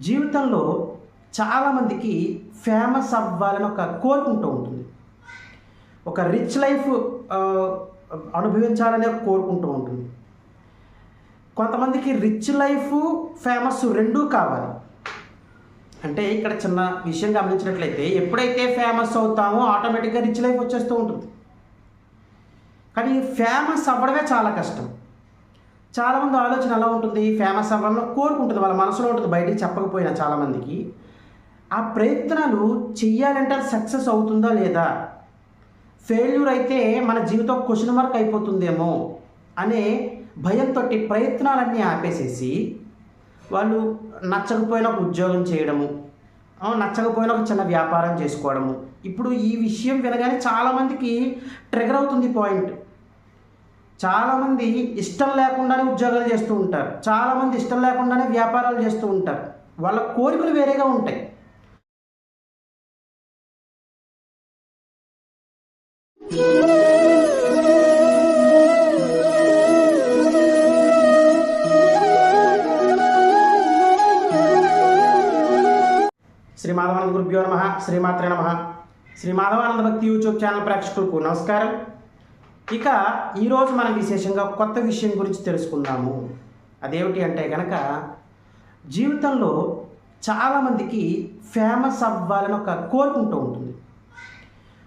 జీవితంలో చాలామందికి ఫేమస్ అవ్వాలని ఒక కోరుకుంటూ ఉంటుంది. ఒక రిచ్ లైఫ్ అనుభవించాలని ఒక కోరుకుంటూ ఉంటుంది. కొంతమందికి రిచ్ లైఫ్ ఫేమస్ రెండూ కావాలి. అంటే ఇక్కడ చిన్న విషయం గమనించినట్లయితే ఎప్పుడైతే ఫేమస్ అవుతామో ఆటోమేటిక్గా రిచ్ లైఫ్ వచ్చేస్తూ ఉంటుంది. కానీ ఫేమస్ అవ్వడమే చాలా కష్టం. చాలామంది ఆలోచన ఎలా ఉంటుంది ఫేమస్ అవ్వాలని కోరుకుంటుంది వాళ్ళ మనసులో ఉంటుంది బయటికి చెప్పకపోయినా చాలామందికి ఆ ప్రయత్నాలు చెయ్యాలంటే అది సక్సెస్ అవుతుందా లేదా? ఫెయిల్యూర్ అయితే మన జీవితం క్వశ్చన్ మార్క్ అయిపోతుందేమో అనే భయంతో ప్రయత్నాలన్నీ ఆపేసేసి వాళ్ళు నచ్చకపోయిన ఒక ఉద్యోగం చేయడము నచ్చకపోయిన ఒక చిన్న వ్యాపారం చేసుకోవడము. ఇప్పుడు ఈ విషయం వినగానే చాలామందికి ట్రిగర్ అవుతుంది పాయింట్ చాలామంది ఇష్టం లేకుండానే ఉద్యోగాలు చేస్తూ ఉంటారు. చాలామంది ఇష్టం లేకుండానే వ్యాపారాలు చేస్తూ ఉంటారు. వాళ్ళ కోరికలు వేరేగా ఉంటాయి. శ్రీ మాధవానంద గురుభ్యో నమ. శ్రీమాత్రే నమ. శ్రీ మాధవానంద భక్తి యూట్యూబ్ ఛానల్ ప్రేక్షకులకు నమస్కారం. ఇక ఈరోజు మనం విశేషంగా కొత్త విషయం గురించి తెలుసుకుందాము. అదేమిటి అంటే కనుక జీవితంలో చాలామందికి ఫేమస్ అవ్వాలని ఒక కోరుకుంటూ ఉంటుంది.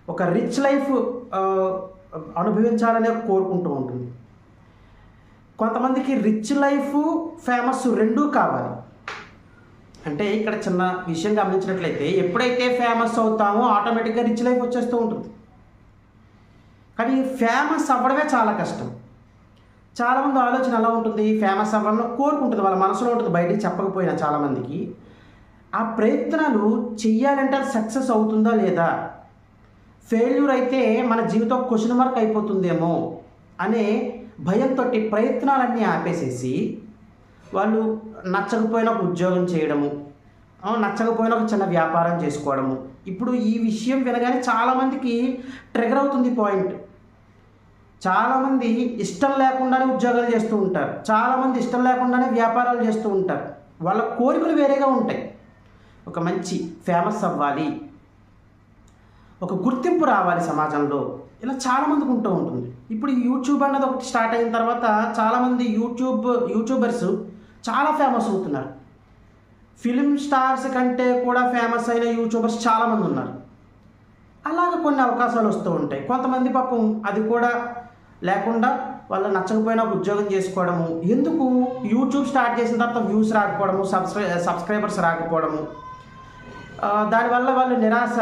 ఒక రిచ్ లైఫ్ అనుభవించాలనే ఒక కోరుకుంటూ ఉంటుంది. కొంతమందికి రిచ్ లైఫ్ ఫేమస్ రెండూ కావాలి. అంటే ఇక్కడ చిన్న విషయం గమనించినట్లయితే ఎప్పుడైతే ఫేమస్ అవుతామో ఆటోమేటిక్గా రిచ్ లైఫ్ వచ్చేస్తూ ఉంటుంది. కానీ ఫేమస్ అవ్వడమే చాలా కష్టం. చాలామంది ఆలోచన ఎలా ఉంటుంది ఫేమస్ అవ్వాలని కోరుకుంటుంది వాళ్ళ మనసులో ఉంటుంది బయటికి చెప్పకపోయినా చాలామందికి ఆ ప్రయత్నాలు చెయ్యాలంటే అది సక్సెస్ అవుతుందా లేదా? ఫెయిల్యూర్ అయితే మన జీవితం క్వశ్చన్ మార్క్ అయిపోతుందేమో అనే భయంతో ప్రయత్నాలన్నీ ఆపేసేసి వాళ్ళు నచ్చకపోయిన ఒక ఉద్యోగం చేయడము నచ్చకపోయిన ఒక చిన్న వ్యాపారం చేసుకోవడము ఇప్పుడు ఈ విషయం వినగానే చాలామందికి ట్రిగర్ అవుతుంది పాయింట్ చాలామంది ఇష్టం లేకుండానే ఉద్యోగాలు చేస్తూ ఉంటారు. చాలామంది ఇష్టం లేకుండానే వ్యాపారాలు చేస్తూ ఉంటారు. వాళ్ళ కోరికలు వేరేగా ఉంటాయి. ఒక మంచి ఫేమస్ అవ్వాలి. ఒక గుర్తింపు రావాలి సమాజంలో. ఇలా చాలామందికి ఉంటూ ఉంటుంది. ఇప్పుడు యూట్యూబ్ అన్నది ఒకటి స్టార్ట్ అయిన తర్వాత చాలామంది యూట్యూబ్ యూట్యూబర్స్ చాలా ఫేమస్ అవుతున్నారు. ఫిలిం స్టార్స్ కంటే కూడా ఫేమస్ అయిన యూట్యూబర్స్ చాలామంది ఉన్నారు. అలాగ కొన్ని అవకాశాలు వస్తూ ఉంటాయి. కొంతమంది పాపం అది కూడా లేకుండా వాళ్ళు నచ్చకపోయినా ఒక ఉద్యోగం చేసుకోవడము ఎందుకు యూట్యూబ్ స్టార్ట్ చేసిన తర్వాత వ్యూస్ రాకపోవడము సబ్స్క్రై సబ్స్క్రైబర్స్ రాకపోవడము దానివల్ల వాళ్ళు నిరాశ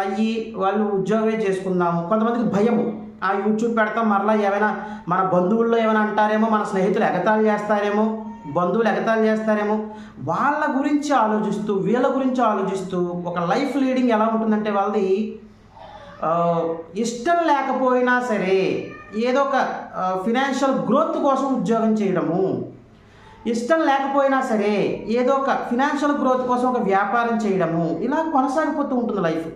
అయ్యి వాళ్ళు ఉద్యోగమే చేసుకుందాము కొంతమందికి భయము. ఆ యూట్యూబ్ పెడతాం మరలా ఏమైనా మన బంధువుల్లో ఏమైనా అంటారేమో మన స్నేహితులు ఎగతాళి చేస్తారేమో బంధువులు ఎగతాలు చేస్తారేమో? వాళ్ళ గురించి ఆలోచిస్తూ వీళ్ళ గురించి ఆలోచిస్తూ ఒక లైఫ్ లీడింగ్ ఎలా ఉంటుందంటే వాళ్ళది ఇష్టం లేకపోయినా సరే ఏదో ఒక ఫినాన్షియల్ గ్రోత్ కోసం ఉద్యోగం చేయడము. ఇష్టం లేకపోయినా సరే ఏదో ఒక ఫినాన్షియల్ గ్రోత్ కోసం ఒక వ్యాపారం చేయడము. ఇలా కొనసాగిపోతూ ఉంటుంది లైఫ్.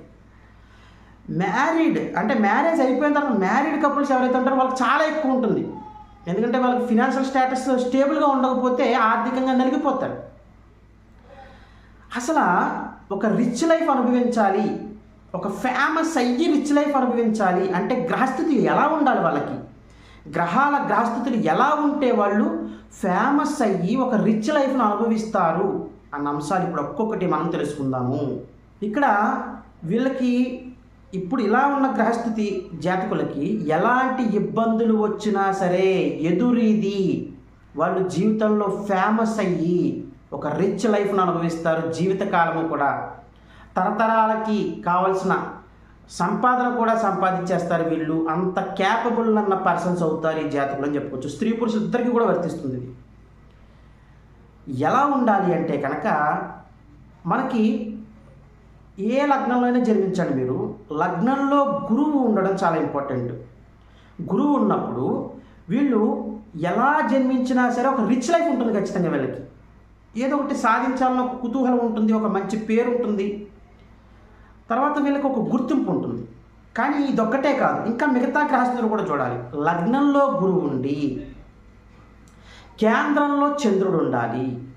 మ్యారీడ్ అంటే మ్యారేజ్ అయిపోయిన తర్వాత మ్యారీడ్ కపుల్స్ ఎవరైతే ఉంటారో వాళ్ళకి చాలా ఎక్కువ ఉంటుంది. ఎందుకంటే వాళ్ళకి ఫినాన్షియల్ స్టేటస్ స్టేబుల్గా ఉండకపోతే ఆర్థికంగా నలిగిపోతారు అసలు ఒక రిచ్ లైఫ్ అనుభవించాలి ఒక ఫేమస్ అయ్యి రిచ్ లైఫ్ అనుభవించాలి అంటే గ్రహస్థితి ఎలా ఉండాలి వాళ్ళకి? గ్రహాల గ్రహస్థితులు ఎలా ఉంటే వాళ్ళు ఫేమస్ అయ్యి ఒక రిచ్ లైఫ్ను అనుభవిస్తారు? అన్న అంశాలు ఇప్పుడు ఒక్కొక్కటి మనం తెలుసుకుందాము. ఇక్కడ వీళ్ళకి ఇప్పుడు ఇలా ఉన్న గ్రహస్థితి జాతకులకి ఎలాంటి ఇబ్బందులు వచ్చినా సరే ఎదురీది. వాళ్ళు జీవితంలో ఫేమస్ అయ్యి ఒక రిచ్ లైఫ్ను అనుభవిస్తారు జీవితకాలము కూడా. తరతరాలకి కావలసిన సంపాదన కూడా సంపాదించేస్తారు వీళ్ళు. అంత క్యాపబుల్ అన్న పర్సన్స్ అవుతారు ఈ జాతకులు అని చెప్పుకోవచ్చు. స్త్రీ పురుషులు ఇద్దరికి కూడా వర్తిస్తుంది ఇది. ఎలా ఉండాలి అంటే కనుక మనకి ఏ లగ్నంలో అయినా జన్మించండి మీరు. లగ్నంలో గురువు ఉండడం చాలా ఇంపార్టెంట్. గురువు ఉన్నప్పుడు వీళ్ళు ఎలా జన్మించినా సరే ఒక రిచ్ లైఫ్ ఉంటుంది ఖచ్చితంగా వీళ్ళకి. ఏదో ఒకటి సాధించాలని ఒక కుతూహలం ఉంటుంది ఒక మంచి పేరు ఉంటుంది. తర్వాత వీళ్ళకి ఒక గుర్తింపు ఉంటుంది. కానీ ఇదొక్కటే కాదు ఇంకా మిగతా గ్రహస్థులు కూడా చూడాలి. లగ్నంలో గురువు ఉండి కేంద్రంలో చంద్రుడు ఉండాలి.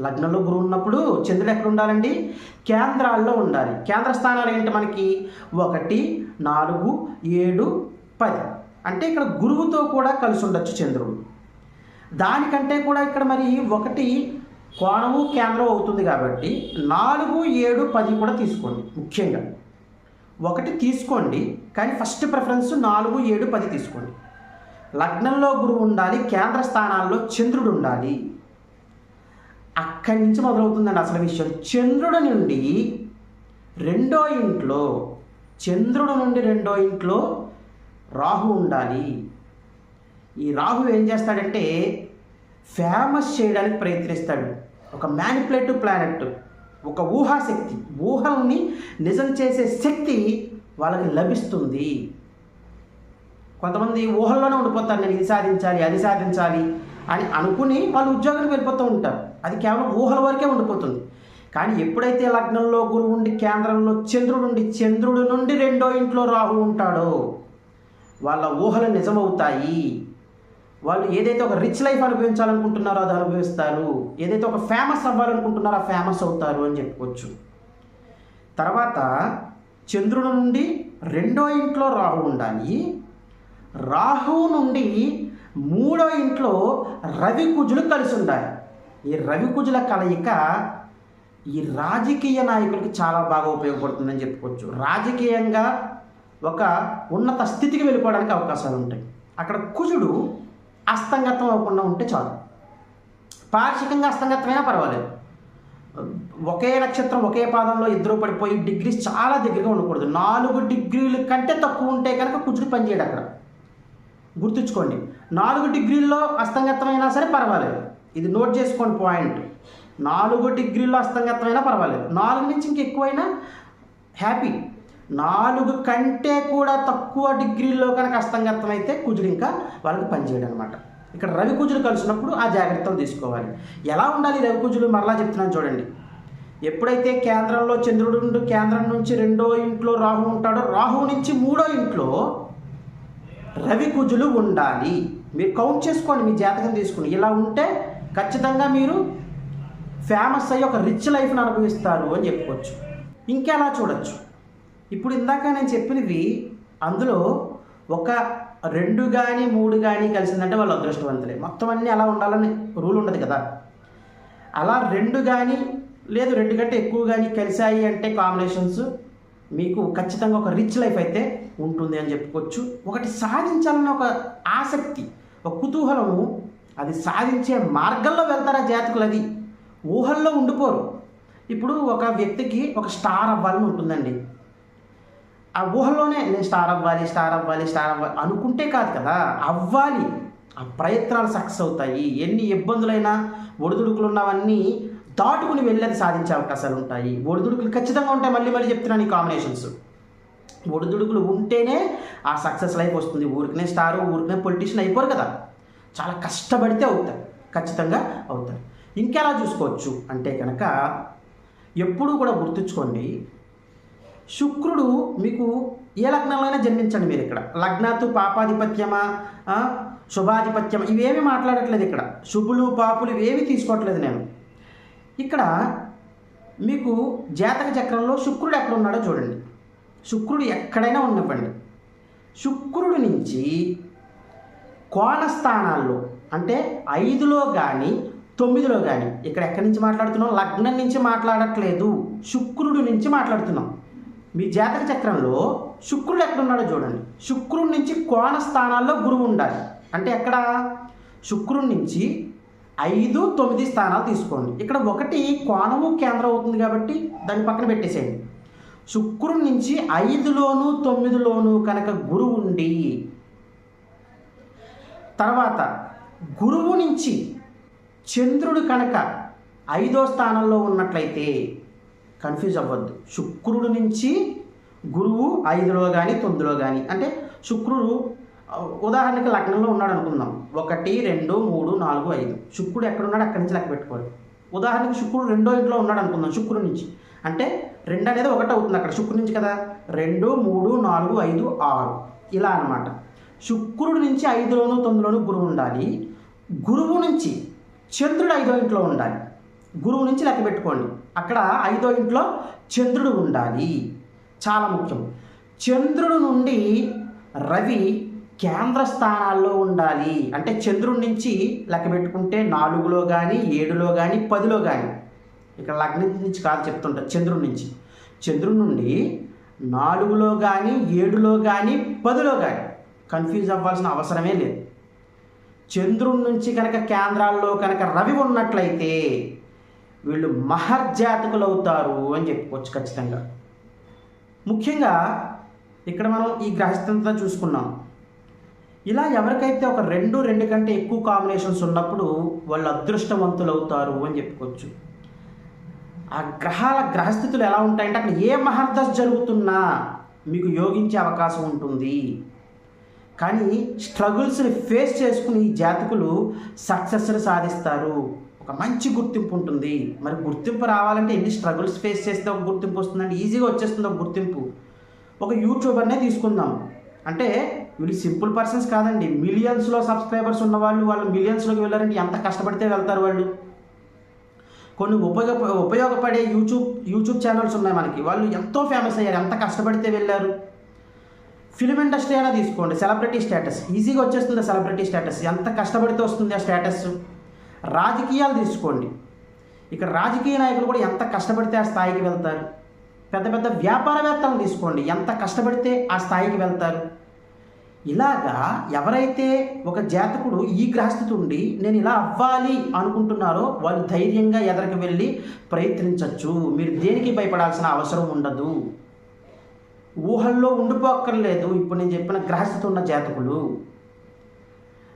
లగ్నంలో గురువు ఉన్నప్పుడు చంద్రుడు ఎక్కడ ఉండాలండి? కేంద్రాల్లో ఉండాలి. కేంద్ర స్థానాలు ఏంటి మనకి? ఒకటి నాలుగు ఏడు పది. అంటే ఇక్కడ గురువుతో కూడా కలిసి ఉండొచ్చు చంద్రుడు. దానికంటే కూడా ఇక్కడ మరి ఒకటి కోణము కేంద్రం అవుతుంది కాబట్టి నాలుగు ఏడు పది కూడా తీసుకోండి ముఖ్యంగా. ఒకటి తీసుకోండి కానీ ఫస్ట్ ప్రిఫరెన్స్ నాలుగు ఏడు పది తీసుకోండి. లగ్నంలో గురువు ఉండాలి కేంద్ర స్థానాల్లో చంద్రుడు ఉండాలి. అక్కడి నుంచి మొదలవుతుందండి అసలు విషయం. చంద్రుడి నుండి రెండో ఇంట్లో చంద్రుడు నుండి రెండో ఇంట్లో రాహు ఉండాలి. ఈ రాహు ఏం చేస్తాడంటే ఫేమస్ చేయడానికి ప్రయత్నిస్తాడు. ఒక మ్యానిపులేటివ్ ప్లానెట్ ఒక ఊహాశక్తి ఊహల్ని నిజం చేసే శక్తి వాళ్ళకి లభిస్తుంది. కొంతమంది ఊహల్లోనే ఉండిపోతారు నేను ఇది సాధించాలి అది సాధించాలి. అని అనుకుని వాళ్ళు ఉద్యోగానికి వెళ్ళిపోతూ ఉంటారు. అది కేవలం ఊహల వరకే ఉండిపోతుంది. కానీ ఎప్పుడైతే లగ్నంలో గురువు ఉండి కేంద్రంలో చంద్రుడు ఉండి చంద్రుడి నుండి రెండో ఇంట్లో రాహు ఉంటాడో వాళ్ళ ఊహలు నిజమవుతాయి. వాళ్ళు ఏదైతే ఒక రిచ్ లైఫ్ అనుభవించాలనుకుంటున్నారో అది అనుభవిస్తారు. ఏదైతే ఒక ఫేమస్ అవ్వాలనుకుంటున్నారో ఆ ఫేమస్ అవుతారు అని చెప్పుకోవచ్చు. తర్వాత చంద్రుడి నుండి రెండో ఇంట్లో రాహు ఉండాలి. రాహు నుండి మూడో ఇంట్లో రవి కుజులు కలిసి ఉండాలి. ఈ రవి కుజుల కలయిక ఈ రాజకీయ నాయకులకి చాలా బాగా ఉపయోగపడుతుందని చెప్పుకోవచ్చు. రాజకీయంగా ఒక ఉన్నత స్థితికి వెళ్ళిపోవడానికి అవకాశాలు ఉంటాయి. అక్కడ కుజుడు అస్తంగతం అవ్వకుండా ఉంటే చాలు. పార్షికంగా అస్తంగతమైనా పర్వాలేదు. ఒకే నక్షత్రం ఒకే పాదంలో ఇద్దరు పడిపోయి డిగ్రీస్ చాలా దగ్గరగా ఉండకూడదు. నాలుగు డిగ్రీల కంటే తక్కువ ఉంటే కనుక కుజుడు పనిచేయడు అక్కడ. గుర్తుంచుకోండి. నాలుగు డిగ్రీల్లో అస్తంగతమైనా సరే పర్వాలేదు. ఇది నోట్ చేసుకోండి పాయింట్. నాలుగు డిగ్రీల్లో అస్తంగతమైనా పర్వాలేదు. నాలుగు నుంచి ఇంక ఎక్కువైనా హ్యాపీ. నాలుగు కంటే కూడా తక్కువ డిగ్రీల్లో కనుక అస్తంగతం అయితే కుజుడు ఇంకా వాళ్ళకి పనిచేయడం అనమాట ఇక్కడ రవి కుజులు కలిసినప్పుడు ఆ జాగ్రత్తలు తీసుకోవాలి. ఎలా ఉండాలి రవి కుజులు మరలా చెప్తున్నాను చూడండి. ఎప్పుడైతే కేంద్రంలో చంద్రుడు కేంద్రం నుంచి రెండో ఇంట్లో రాహు ఉంటాడో రాహు నుంచి మూడో ఇంట్లో రవి కుజులు ఉండాలి. మీరు కౌంట్ చేసుకోండి మీ జాతకం తీసుకుని. ఇలా ఉంటే ఖచ్చితంగా మీరు ఫేమస్ అయ్యి ఒక రిచ్ లైఫ్ని అనుభవిస్తారు అని చెప్పుకోవచ్చు. ఇంకెలా చూడొచ్చు? ఇప్పుడు ఇందాక నేను చెప్పినవి అందులో ఒక రెండు కానీ మూడు కానీ కలిసిందంటే వాళ్ళు అదృష్టవంతులే. మొత్తం అన్నీ అలా ఉండాలని రూల్ ఉండదు కదా. అలా రెండు కానీ లేదు రెండు కంటే ఎక్కువ కానీ కలిసాయి అంటే కాంబినేషన్స్ మీకు ఖచ్చితంగా ఒక రిచ్ లైఫ్ అయితే ఉంటుంది అని చెప్పుకోవచ్చు. ఒకటి సాధించాలన్న ఒక ఆసక్తి. ఒక కుతూహలము. అది సాధించే మార్గంలో వెళ్తారా జాతకులు అది? ఊహల్లో ఉండిపోరు. ఇప్పుడు ఒక వ్యక్తికి ఒక స్టార్ అవ్వాలని ఉంటుందండి. ఆ ఊహల్లోనే నేను స్టార్ అవ్వాలి స్టార్ అవ్వాలి స్టార్ అవ్వాలి అనుకుంటే కాదు కదా. అవ్వాలి. ఆ ప్రయత్నాలు సక్సెస్ అవుతాయి. ఎన్ని ఇబ్బందులైనా ఒడిదుడుకులు ఉన్నవన్నీ దాటుకుని వెళ్ళేది సాధించే అవకాశాలు ఉంటాయి. ఒడిదుడుకులు ఖచ్చితంగా ఉంటాయి. మళ్ళీ మళ్ళీ చెప్తున్నాను ఈ కాంబినేషన్స్ ఒడిదుడుకులు ఉంటేనే ఆ సక్సెస్ లైఫ్ వస్తుంది. ఊరికనే స్టారు ఊరికనే పొలిటీషియన్ అయిపోరు కదా. చాలా కష్టపడితే అవుతారు. ఖచ్చితంగా అవుతారు. ఇంకెలా చూసుకోవచ్చు? అంటే కనుక ఎప్పుడూ కూడా గుర్తుంచుకోండి. శుక్రుడు మీకు ఏ లగ్నంలోనే జన్మించండి మీరు ఇక్కడ. లగ్నాతు పాపాధిపత్యమా? శుభాధిపత్యం ఇవేమి మాట్లాడట్లేదు ఇక్కడ. శుభులు పాపులు ఇవేమి తీసుకోవట్లేదు నేను. ఇక్కడ మీకు జాతక చక్రంలో శుక్రుడు ఎక్కడ ఉన్నాడో చూడండి. శుక్రుడు ఎక్కడైనా ఉండవండి శుక్రుడి నుంచి కోణ స్థానాల్లో అంటే ఐదులో కానీ తొమ్మిదిలో కానీ ఇక్కడ ఎక్కడి నుంచి మాట్లాడుతున్నాం? లగ్నం నుంచి మాట్లాడట్లేదు. శుక్రుడి నుంచి మాట్లాడుతున్నాం. మీ జాతక చక్రంలో శుక్రుడు ఎక్కడ ఉన్నాడో చూడండి. శుక్రుడి నుంచి కోణ స్థానాల్లో గురువు ఉండాలి. అంటే ఎక్కడ? శుక్రుడి నుంచి ఐదు తొమ్మిది స్థానాలు తీసుకోండి. ఇక్కడ ఒకటి కోణము కేంద్రం అవుతుంది కాబట్టి దాని పక్కన పెట్టేసేయండి. శుక్రుడి నుంచి ఐదులోను తొమ్మిదిలోను కనుక గురువు ఉండి తర్వాత గురువు నుంచి చంద్రుడు కనుక ఐదో స్థానంలో ఉన్నట్లయితే కన్ఫ్యూజ్ అవ్వద్దు. శుక్రుడు నుంచి గురువు ఐదులో కానీ తొమ్మిదిలో కానీ అంటే శుక్రుడు ఉదాహరణకి లగ్నంలో ఉన్నాడు అనుకుందాం. ఒకటి రెండు మూడు నాలుగు ఐదు. శుక్రుడు ఎక్కడ ఉన్నాడు అక్కడి నుంచి లెక్క పెట్టుకోవాలి. ఉదాహరణకి శుక్రుడు రెండో ఇంట్లో ఉన్నాడు అనుకుందాం శుక్రుడు నుంచి. అంటే రెండు అనేది ఒకటి అవుతుంది అక్కడ శుక్రుడి నుంచి కదా. రెండు మూడు నాలుగు ఐదు ఆరు. ఇలా అన్నమాట. శుక్రుడి నుంచి ఐదులోను తొమ్మిదిలోను గురువు ఉండాలి. గురువు నుంచి చంద్రుడు ఐదో ఇంట్లో ఉండాలి. గురువు నుంచి లెక్క పెట్టుకోండి. అక్కడ ఐదో ఇంట్లో చంద్రుడు ఉండాలి. చాలా ముఖ్యం. చంద్రుడు నుండి రవి కేంద్ర స్థానాల్లో ఉండాలి. అంటే చంద్రుడి నుంచి లెక్క పెట్టుకుంటే నాలుగులో కానీ ఏడులో కానీ పదిలో కానీ ఇక్కడ లగ్నం నుంచి కాదు చెప్తుంటారు చంద్రుడి నుంచి. చంద్రుడి నుండి నాలుగులో కానీ ఏడులో కానీ పదిలో కానీ కన్ఫ్యూజ్ అవ్వాల్సిన అవసరమే లేదు. చంద్రుడి నుంచి కనుక కేంద్రాల్లో కనుక రవి ఉన్నట్లయితే వీళ్ళు మహర్జాతకులు అవుతారు అని చెప్పుకోవచ్చు ఖచ్చితంగా. ముఖ్యంగా ఇక్కడ మనం ఈ గ్రహస్థంతా చూసుకున్నాం. ఇలా ఎవరికైతే ఒక రెండు రెండు కంటే ఎక్కువ కాంబినేషన్స్ ఉన్నప్పుడు వాళ్ళు అదృష్టవంతులు అవుతారు అని చెప్పుకోవచ్చు. ఆ గ్రహాల గ్రహస్థితులు ఎలా ఉంటాయంటే అక్కడ ఏ మహర్దశ జరుగుతున్నా మీకు యోగించే అవకాశం ఉంటుంది. కానీ స్ట్రగుల్స్ని ఫేస్ చేసుకుని ఈ జాతకులు సక్సెస్ని సాధిస్తారు. ఒక మంచి గుర్తింపు ఉంటుంది. మరి గుర్తింపు రావాలంటే ఎన్ని స్ట్రగుల్స్ ఫేస్ చేస్తే ఒక గుర్తింపు వస్తుందంటే ఈజీగా వచ్చేస్తుంది ఒక గుర్తింపు. ఒక యూట్యూబర్నే తీసుకుందాం. అంటే వీళ్ళు సింపుల్ పర్సన్స్ కాదండి. మిలియన్స్లో సబ్స్క్రైబర్స్ ఉన్నవాళ్ళు వాళ్ళు మిలియన్స్లోకి వెళ్ళారంటే ఎంత కష్టపడితే వెళ్తారు వాళ్ళు. కొన్ని ఉపయోగ ఉపయోగపడే యూట్యూబ్ యూట్యూబ్ ఛానల్స్ ఉన్నాయి మనకి. వాళ్ళు ఎంతో ఫేమస్ అయ్యారు ఎంత కష్టపడితే వెళ్ళారు. ఫిలిం ఇండస్ట్రీ అయినా తీసుకోండి సెలబ్రిటీ స్టేటస్ ఈజీగా వచ్చేస్తుంది సెలబ్రిటీ స్టేటస్ ఎంత కష్టపడితే వస్తుంది ఆ స్టేటస్ రాజకీయాలు తీసుకోండి. ఇక్కడ రాజకీయ నాయకులు కూడా ఎంత కష్టపడితే ఆ స్థాయికి వెళ్తారు? పెద్ద పెద్ద వ్యాపారవేత్తలను తీసుకోండి. ఎంత కష్టపడితే ఆ స్థాయికి వెళ్తారు? ఇలాగా ఎవరైతే ఒక జాతకుడు ఈ గ్రహస్థితి ఉండి నేను ఇలా అవ్వాలి అనుకుంటున్నారో వాళ్ళు ధైర్యంగా ఎదరికి వెళ్ళి ప్రయత్నించవచ్చు మీరు దేనికి భయపడాల్సిన అవసరం ఉండదు. ఊహల్లో ఉండిపోక్కర్లేదు. ఇప్పుడు నేను చెప్పిన గ్రహస్థితి ఉన్న జాతకులు.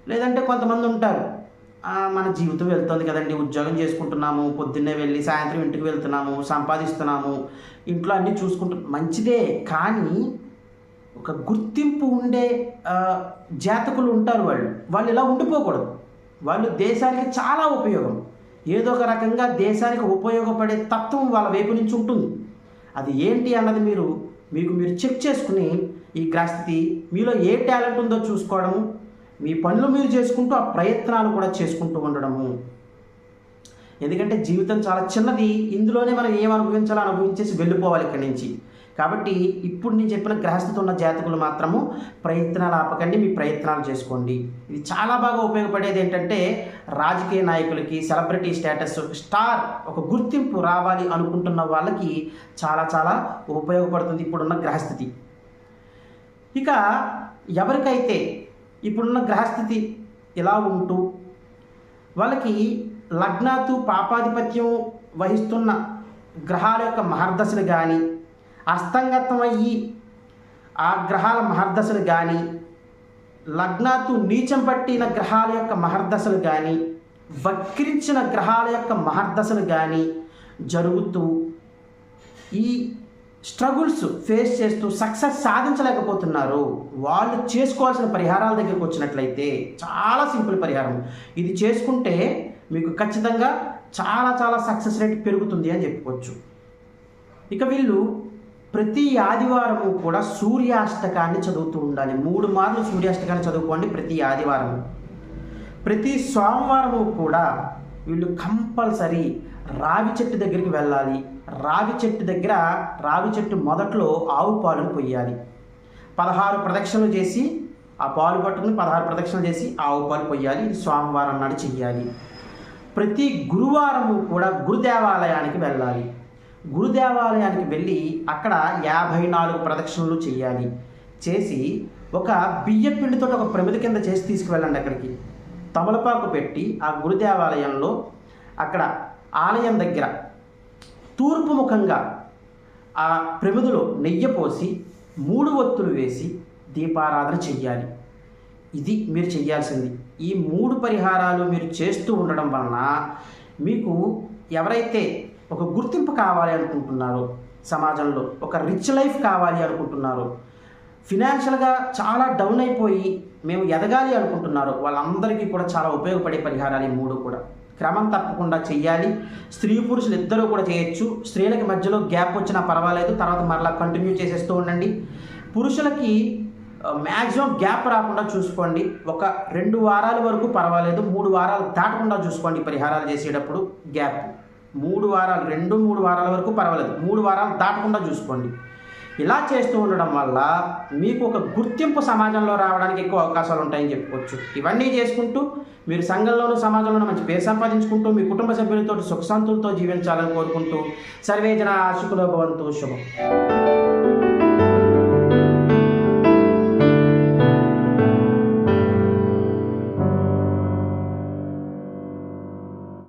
లేదంటే కొంతమంది ఉంటారు. మన జీవితం వెళ్తుంది కదండి. ఉద్యోగం చేసుకుంటున్నాము పొద్దున్నే వెళ్ళి సాయంత్రం ఇంటికి వెళ్తున్నాము సంపాదిస్తున్నాము ఇంట్లో అన్నీ చూసుకుంటు మంచిదే. కానీ ఒక గుర్తింపు ఉండే జాతకులు ఉంటారు వాళ్ళు. వాళ్ళు ఇలా ఉండిపోకూడదు. వాళ్ళు దేశానికి చాలా ఉపయోగం. ఏదో ఒక రకంగా దేశానికి ఉపయోగపడే తత్వం వాళ్ళ వైపు నుంచి ఉంటుంది. అది ఏంటి అన్నది మీరు మీకు మీరు చెక్ చేసుకుని ఈ గ్రహస్థితి మీలో ఏ టాలెంట్ ఉందో చూసుకోవడము మీ పనులు మీరు చేసుకుంటూ ఆ ప్రయత్నాలు కూడా చేసుకుంటూ ఉండడము. ఎందుకంటే జీవితం చాలా చిన్నది. ఇందులోనే మనం ఏం అనుభవించాలో అనుభవించేసి వెళ్ళిపోవాలి ఇక్కడి నుంచి. కాబట్టి ఇప్పుడు నేను చెప్పిన గ్రహస్థితి ఉన్న జాతకులు మాత్రము ప్రయత్నాలు ఆపకండి మీ ప్రయత్నాలు చేసుకోండి. ఇది చాలా బాగా ఉపయోగపడేది ఏంటంటే రాజకీయ నాయకులకి సెలబ్రిటీ స్టేటస్ స్టార్ ఒక గుర్తింపు రావాలి అనుకుంటున్న వాళ్ళకి చాలా చాలా ఉపయోగపడుతుంది ఇప్పుడున్న గ్రహస్థితి. ఇక ఎవరికైతే ఇప్పుడున్న గ్రహస్థితి ఇలా ఉంటూ వాళ్ళకి లగ్నాతు పాపాధిపత్యం వహిస్తున్న గ్రహాల యొక్క మహర్దశలు కానీ అస్తంగతం అయ్యి ఆ గ్రహాల మహర్దశలు కానీ లగ్నాతు నీచం పట్టిన గ్రహాల యొక్క మహర్దశలు కానీ వక్రించిన గ్రహాల యొక్క మహర్దశలు కానీ జరుగుతూ ఈ స్ట్రగుల్స్ ఫేస్ చేస్తూ సక్సెస్ సాధించలేకపోతున్నారు. వాళ్ళు చేసుకోవాల్సిన పరిహారాల దగ్గరికి వచ్చినట్లయితే చాలా సింపుల్ పరిహారం. ఇది చేసుకుంటే మీకు ఖచ్చితంగా చాలా చాలా సక్సెస్ రేట్ పెరుగుతుంది అని చెప్పుకోవచ్చు. ఇక వీళ్ళు ప్రతి ఆదివారము కూడా సూర్యాష్టకాన్ని చదువుతూ ఉండాలి. మూడు మార్లు సూర్యాష్టకాన్ని చదువుకోండి ప్రతి ఆదివారం ప్రతి సోమవారము కూడా వీళ్ళు కంపల్సరీ రావి చెట్టు దగ్గరికి వెళ్ళాలి. రావి చెట్టు దగ్గర రావి చెట్టు మొదట్లో ఆవు పాలను పొయ్యాలి. పదహారు ప్రదక్షిణలు చేసి ఆ పాలు పట్టుకుని పదహారు ప్రదక్షిణలు చేసి ఆవు పాలు పొయ్యాలి. ఇది సోమవారం నాడు చెయ్యాలి. ప్రతి గురువారము కూడా గురుదేవాలయానికి వెళ్ళాలి. గురుదేవాలయానికి వెళ్ళి అక్కడ యాభై నాలుగు ప్రదక్షిణలు చేయాలి చేసి ఒక బియ్య పిండితో ఒక ప్రమిద కింద చేసి తీసుకువెళ్ళండి అక్కడికి. తమలపాకు పెట్టి ఆ గురుదేవాలయంలో అక్కడ ఆలయం దగ్గర తూర్పు ముఖంగా ఆ ప్రమిదలో నెయ్యి పోసి మూడు ఒత్తులు వేసి దీపారాధన చెయ్యాలి. ఇది మీరు చేయాల్సింది ఈ మూడు పరిహారాలు మీరు చేస్తూ ఉండడం వలన మీకు ఎవరైతే ఒక గుర్తింపు కావాలి అనుకుంటున్నారు సమాజంలో ఒక రిచ్ లైఫ్ కావాలి అనుకుంటున్నారు. ఫినాన్షియల్గా చాలా డౌన్ అయిపోయి మేము ఎదగాలి అనుకుంటున్నారు. వాళ్ళందరికీ కూడా చాలా ఉపయోగపడే పరిహారాలు ఈ మూడు కూడా. క్రమం తప్పకుండా చెయ్యాలి. స్త్రీ పురుషులు ఇద్దరూ కూడా చేయొచ్చు. స్త్రీలకి మధ్యలో గ్యాప్ వచ్చినా పర్వాలేదు. తర్వాత మరలా కంటిన్యూ చేసేస్తూ ఉండండి. పురుషులకి మ్యాక్సిమం గ్యాప్ రాకుండా చూసుకోండి. ఒక రెండు వారాల వరకు పర్వాలేదు. మూడు వారాలు దాటకుండా చూసుకోండి పరిహారాలు చేసేటప్పుడు గ్యాప్ మూడు వారాలు రెండు మూడు వారాల వరకు పర్వాలేదు. మూడు వారాలు దాటకుండా చూసుకోండి. ఇలా చేస్తూ ఉండడం వల్ల మీకు ఒక గుర్తింపు సమాజంలో రావడానికి ఎక్కువ అవకాశాలు ఉంటాయని చెప్పుకోవచ్చు. ఇవన్నీ చేసుకుంటూ మీరు సంఘంలోనూ సమాజంలోనూ మంచి పేరు సంపాదించుకుంటూ మీ కుటుంబ సభ్యులతో సుఖశాంతులతో జీవించాలని కోరుకుంటూ సర్వేజన ఆశుకులో భవంతు శుభం.